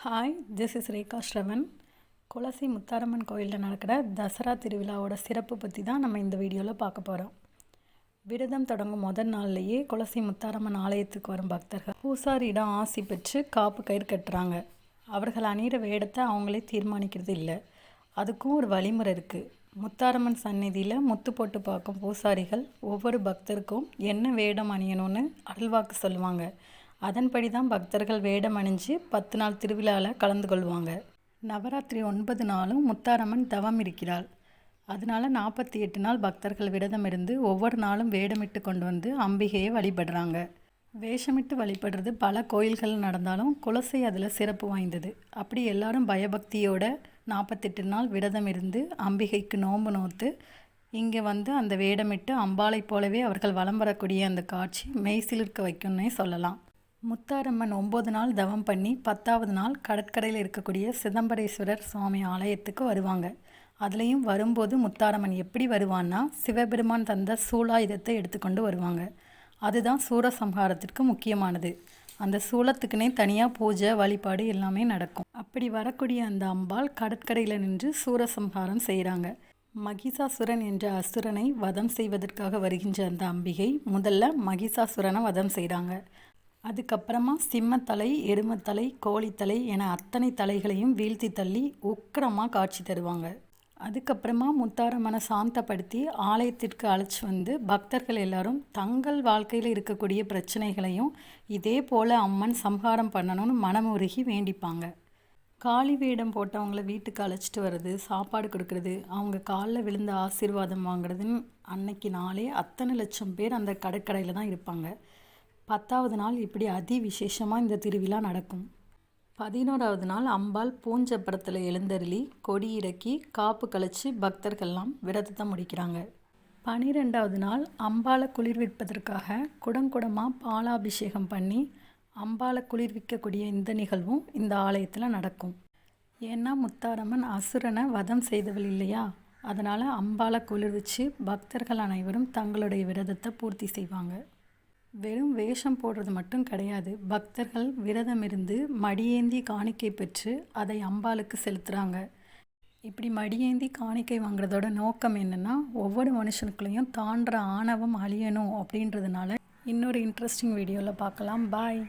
Hi this is Rekha Shravan Kulasai Mutharamman கோயிலில் நடக்கிற தசரா திருவிழாவோட சிறப்பு பற்றி தான் நம்ம இந்த வீடியோவில் பார்க்க போகிறோம் விரதம் தொடங்கும் முதல் நாள்லேயே குலசி முத்தாரம்மன் ஆலயத்துக்கு வரும் பக்தர்கள் பூசாரியிடம் ஆசி பெற்று காப்பு கயிறு கட்டுறாங்க. அவர்கள் அணிகிற வேடத்தை அவங்களே தீர்மானிக்கிறது இல்லை. அதுக்கும் ஒரு வழிமுறை இருக்குது முத்தாரம்மன் சந்நிதியில் முத்து போட்டு பார்க்கும் பூசாரிகள் ஒவ்வொரு பக்தருக்கும் என்ன வேடம் அணியணும்னு அருள்வாக்கு சொல்லுவாங்க. அதன்படி தான் பக்தர்கள் வேடம் அணிஞ்சு பத்து நாள் திருவிழாவில் கலந்து கொள்வாங்க. நவராத்திரி ஒன்பது நாளும் முத்தாரம்மன் தவம் இருக்கிறாள். அதனால நாற்பத்தி எட்டு நாள் பக்தர்கள் விரதம் இருந்து ஒவ்வொரு நாளும் வேடமிட்டு கொண்டு வந்து அம்பிகையை வழிபடுறாங்க. வேஷமிட்டு வழிபடுறது பல கோயில்கள் நடந்தாலும் குலசை அதில் சிறப்பு வாய்ந்தது. அப்படி எல்லாரும் பயபக்தியோட நாற்பத்தெட்டு நாள் விரதம் இருந்து அம்பிகைக்கு நோன்பு நோத்து இங்கே வந்து அந்த வேடமிட்டு அம்பாளை போலவே அவர்கள் வலம் வரக்கூடிய அந்த காட்சி மெய்சிலிருக்க வைக்கும்னே சொல்லலாம். முத்தாரம்மன் ஒம்பது நாள் தவம் பண்ணி பத்தாவது நாள் கடற்கரையில் இருக்கக்கூடிய சிதம்பரேஸ்வரர் சுவாமி ஆலயத்துக்கு வருவாங்க. அதுலேயும் வரும்போது முத்தாரம்மன் எப்படி வருவான்னா சிவபெருமான் தந்த சூலாயுதத்தை எடுத்துக்கொண்டு வருவாங்க. அதுதான் சூரசம்ஹாரத்திற்கு முக்கியமானது. அந்த சூலத்துக்குனே தனியாக பூஜை வழிபாடு எல்லாமே நடக்கும். அப்படி வரக்கூடிய அந்த அம்பாள் கடற்கரையில் நின்று சூரசம்ஹாரம் செய்கிறாங்க மகிஷாசுரன் என்ற அசுரனை வதம் செய்வதற்காக வருகின்ற அந்த அம்பிகை முதல்ல மகிஷாசுரனை வதம் செய்கிறாங்க அதுக்கப்புறமா சிம்மத்தலை எருமத்தலை கோழித்தலை என அத்தனை தலைகளையும் வீழ்த்தி தள்ளி உக்கிரமாக காட்சி தருவாங்க. அதுக்கப்புறமா முத்தாரம்மனை சாந்தப்படுத்தி ஆலயத்திற்கு அழைச்சி வந்து பக்தர்கள் எல்லாரும் தங்கள் வாழ்க்கையில் இருக்கக்கூடிய பிரச்சனைகளையும் இதே போல் அம்மன் சம்ஹாரம் பண்ணணும்னு மனமுருகி வேண்டிப்பாங்க. காளி வேடம் போட்டவங்கள வீட்டுக்கு அழைச்சிட்டு வர்றது சாப்பாடு கொடுக்கறது அவங்க காலில் விழுந்த ஆசீர்வாதம் வாங்குறதுன்னு அன்னைக்கு நாளே அத்தனை லட்சம் பேர் அந்த கடற்கரையில் தான் இருப்பாங்க. பத்தாவது நாள் இப்படி அதி விசேஷமாக இந்த திருவிழா நடக்கும். பதினோராவது நாள் அம்பாள் பூஞ்சப்படத்தில் எழுந்தருளி கொடி இறக்கி காப்பு கழிச்சு பக்தர்கள்லாம் விரதத்தை முடிக்கிறாங்க. பனிரெண்டாவது நாள் அம்பாளை குளிர்விப்பதற்காக குடங்குடமாக பாலாபிஷேகம் பண்ணி அம்பாளை குளிர்விக்கக்கூடிய இந்த நிகழ்வும் இந்த ஆலயத்தில் நடக்கும். ஏன்னா முத்தாரம்மன் அசுரனை வதம் செய்தவள் இல்லையா? அதனால் அம்பாளை குளிர்விச்சு பக்தர்கள் அனைவரும் தங்களுடைய விரதத்தை பூர்த்தி செய்வாங்க. வெறும் வேஷம் போடுறது மட்டும் கிடையாது. பக்தர்கள் விரதம் இருந்து மடியேந்தி காணிக்கை பெற்று அதை அம்பாளுக்கு செலுத்துகிறாங்க இப்படி மடியேந்தி காணிக்கை வாங்குறதோட நோக்கம் என்னென்னா ஒவ்வொரு மனுஷனுக்குள்ளேயும் தாண்டுற ஆணவம் அழியணும் அப்படின்றதுனால இன்னொரு இன்ட்ரெஸ்டிங் வீடியோவில் பார்க்கலாம். பாய்